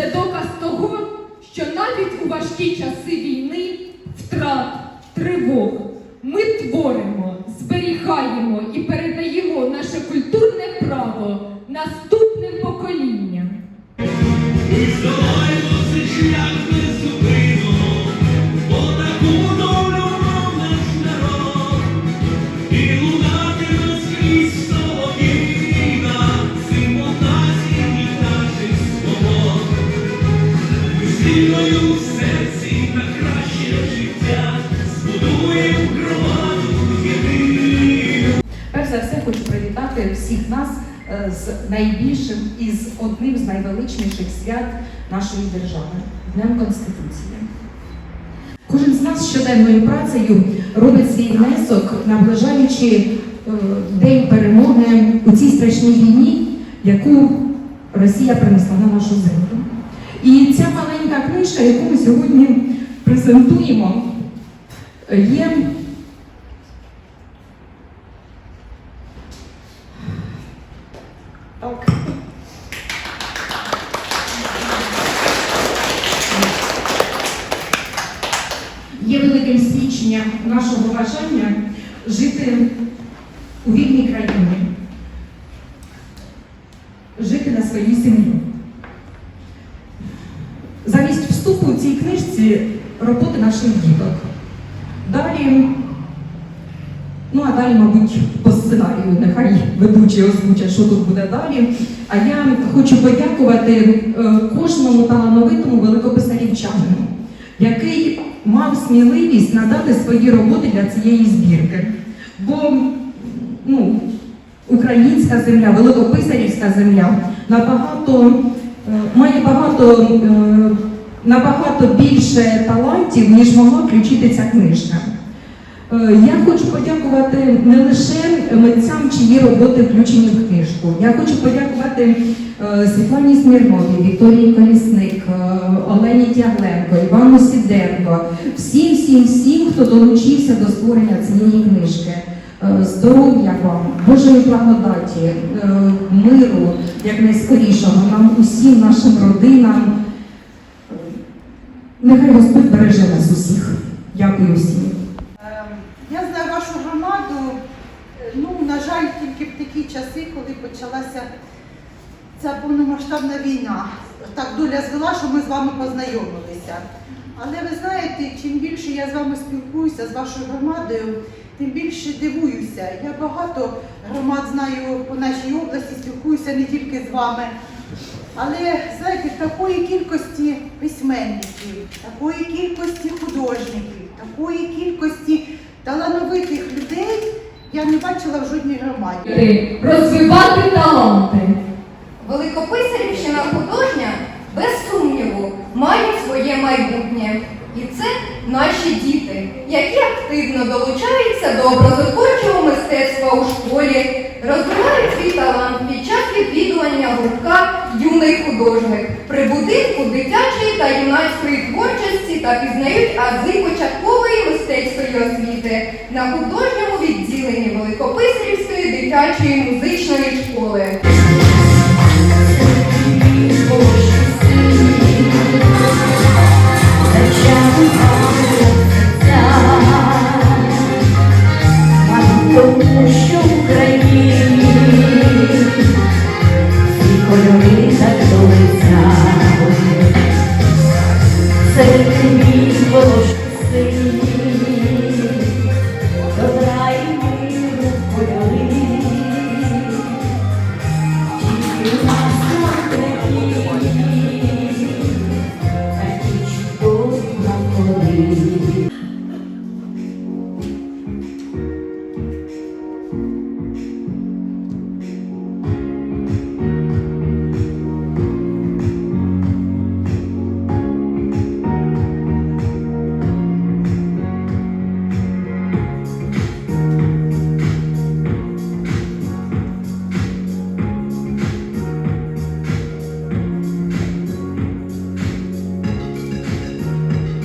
Це доказ того, що навіть у важкі часи війни, втрат, тривог ми творимо, зберігаємо і перебуваємо. Всіх нас е, з найбільшим і з одним з найвеличніших свят нашої держави Днем Конституції. Кожен з нас щоденною працею робить свій внесок, наближаючи е, день перемоги у цій страшній війні, яку Росія принесла на нашу землю. І ця маленька книжка, яку ми сьогодні презентуємо, є Так. Є великим свідченням нашого бажання жити у вільній країні, жити на своїй землі. Замість вступу у цій книжці роботи наших діток. Далі Ну, а далі, мабуть, по сценарію нехай ведучі озвучать, що тут буде далі. А я хочу подякувати е, кожному талановитому великописарівчанину, який мав сміливість надати свої роботи для цієї збірки. Бо ну, українська земля, великописарівська земля набагато е, має багато, е, набагато більше талантів, ніж могла включити ця книжка. Е, Я хочу подякувати не лише митцям, чиї роботи включені в книжку. Я хочу подякувати е, Світлані Смірновій, Вікторії Колісник, е, Олені Тягленко, Івану Сіденко, всім, всім, всім, хто долучився до створення цієї книжки. Е, Здоров'я вам, Божої благодаті, миру, якнайскорішого, нам усім нашим родинам. Нехай Господь береже нас усіх. Дякую всім. Ем, Я знаю вашу громаду, ну, на жаль, тільки в такі часи, коли почалася ця повномасштабна війна. Так доля звела, що ми з вами познайомилися. Але ви знаєте, чим більше я з вами спілкуюся з вашою громадою, тим більше дивуюся. Я багато громад знаю по нашій області, спілкуюся не тільки з вами. Але знаєте, такої кількості письменників, такої кількості художників, такої кількості талановитих людей я не бачила в жодній громаді. Розвивати таланти. Великописарівщина художня, без сумніву, має своє майбутнє. І це наші діти, які активно долучаються до образотворчого мистецтва у школі, розвивають свій талант під час відвідування гуртка Юний художник при будинку дитячої та юнацької творчості та пізнають ази початкової мистецької освіти на художньому відділенні Великописарівської дитячої музичної школи. Тому що